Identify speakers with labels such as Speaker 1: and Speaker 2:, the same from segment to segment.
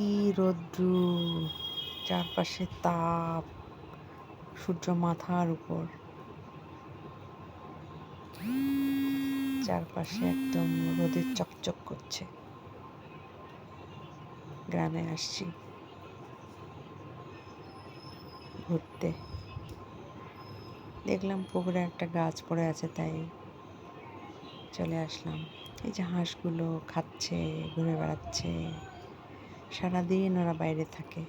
Speaker 1: কি রৌদ্রু চারপাশে তাপ, সূর্য মাথার উপর। চারপাশে একদম রোদের চকচক করছে। গ্রামে আসছি। ঘুরতে। দেখলাম পুকুরে একটা গাছ পড়ে আছে, তাই চলে আসলাম। এই যে হাঁসগুলো খাচ্ছে, ঘুরে বেড়াচ্ছে। সারাদিন ওরা বাইরে থাকে।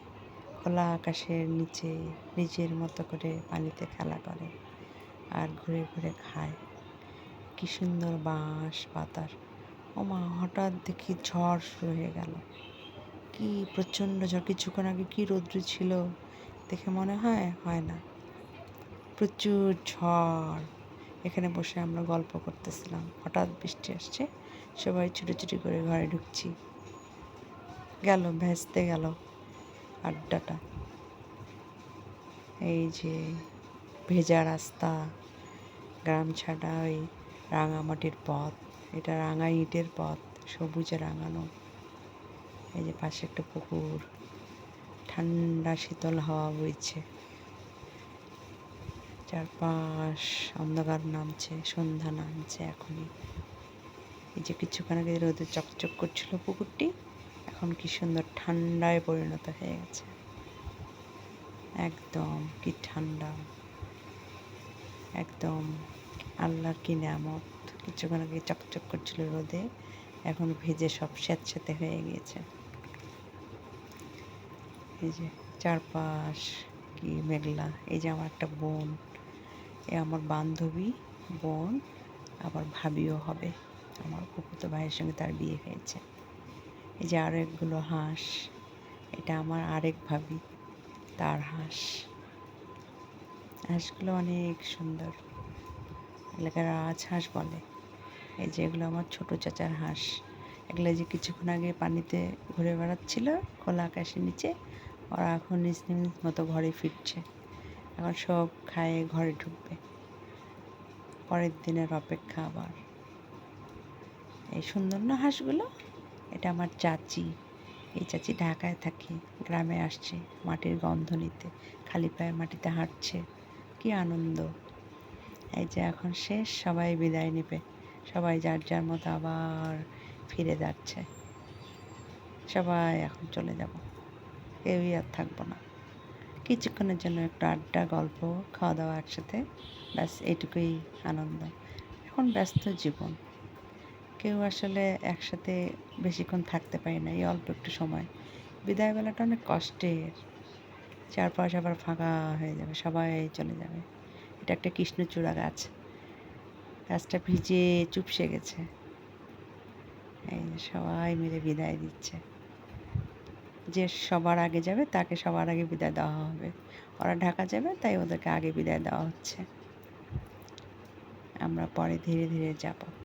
Speaker 1: খোলা আকাশের নিচে নিজের মতো করে পানিতে খেলা করে আর ঘুরে ঘুরে খায়। কি সুন্দর বাঁশ, পাতার। ও মা হঠাৎ দেখি ঝড় শুরু হয়ে গেল। কি প্রচণ্ড ঝড়। কিছুক্ষণ আগে কি রৌদ্র ছিল দেখে মনে হয় হয় না। প্রচুর ঝড়। এখানে বসে আমরা গল্প করতেছিলাম। হঠাৎ বৃষ্টি আসছে। সবাই ছুটি ছুটি করে ঘরে ঢুকছি। গেল, ভেস্তে গেল আড্ডাটা। এই যে ভেজা রাস্তা, গ্রাম ছাড়া ওই রাঙামাটির পথ, এটা রাঙা ইটের পথ, সবুজে রাঙানো। এই যে পাশে একটা পুকুর, ঠান্ডা শীতল হাওয়া বইছে। চারপাশ অন্ধকার নামছে, সন্ধ্যা নামছে এখনই। এই যে কিছুক্ষণ আগে রোদে চকচক করছিল পুকুরটি এখন কি সুন্দর ঠান্ডায় পরিণত হয়ে গেছে। একদম কি ঠান্ডা। একদম আল্লাহর কি নামত কিছুক্ষণ আগে চকচক করছিল রোদে, এখন ভেজে সব স্যাঁতস্যাঁতে হয়ে গিয়েছে। এই যে চারপাশ কি মেঘলা। এই যে আমার একটা বোন। এ আমার বান্ধবী বোন, আবার ভাবিও হবে। আমার কুকুতো ভাইয়ের সঙ্গে তার বিয়ে হয়েছে। এই যে আরেকগুলো হাঁস, এটা আমার আরেক ভাবি, তার হাঁস। হাঁসগুলো অনেক সুন্দর। এলাকার রাজহাঁস বলে। এই যে এগুলো আমার ছোট চাচার হাঁস। এগুলো যে কিছুক্ষণ আগে পানিতে ঘুরে বেড়াচ্ছিল, খোলা আকাশের নিচে, ওরা এখন নিজ নিজ মতো ঘরে ফিরছে। এখন সব খায়ে ঘরে ঢুকবে। পরের দিনের অপেক্ষা আবার। এই সুন্দর না হাঁসগুলো? এটা আমার চাচি। এই চাচি ঢাকায় থাকে, গ্রামে আসছে, মাটির গন্ধ নিতে, খালি পায়ে মাটিতে হাঁটছে। কি আনন্দ। এই যে এখন শেষ, সবাই বিদায় নেবে। সবাই যার যার মতো আবার ফিরে যাচ্ছে। সবাই এখন চলে যাব। কেউই আর থাকব না। কিছুক্ষণের জন্য একটু আড্ডা, গল্প খাওয়া দাওয়া একসাথে। ব্যাস এটুকুই আনন্দ। এখন ব্যস্ত জীবন। কেউ আসলে একসাথে বেশিক্ষণ থাকতে পারে না, এই অল্প একটু সময়। বিদায়বেলাটা অনেক কষ্টের। চারপাশ আবার ফাঁকা হয়ে যাবে, সবাই চলে যাবে। এটা একটা কৃষ্ণচূড়া গাছ। গাছটা ভিজে চুপসে গেছে। এই সবাই মিলে বিদায় দিচ্ছে। যে সবার আগে যাবে, তাকে সবার আগে বিদায় দেওয়া হবে। ওরা ঢাকা যাবে, তাই ওদেরকে আগে বিদায় দেওয়া হচ্ছে। আমরা পরে ধীরে ধীরে যাব।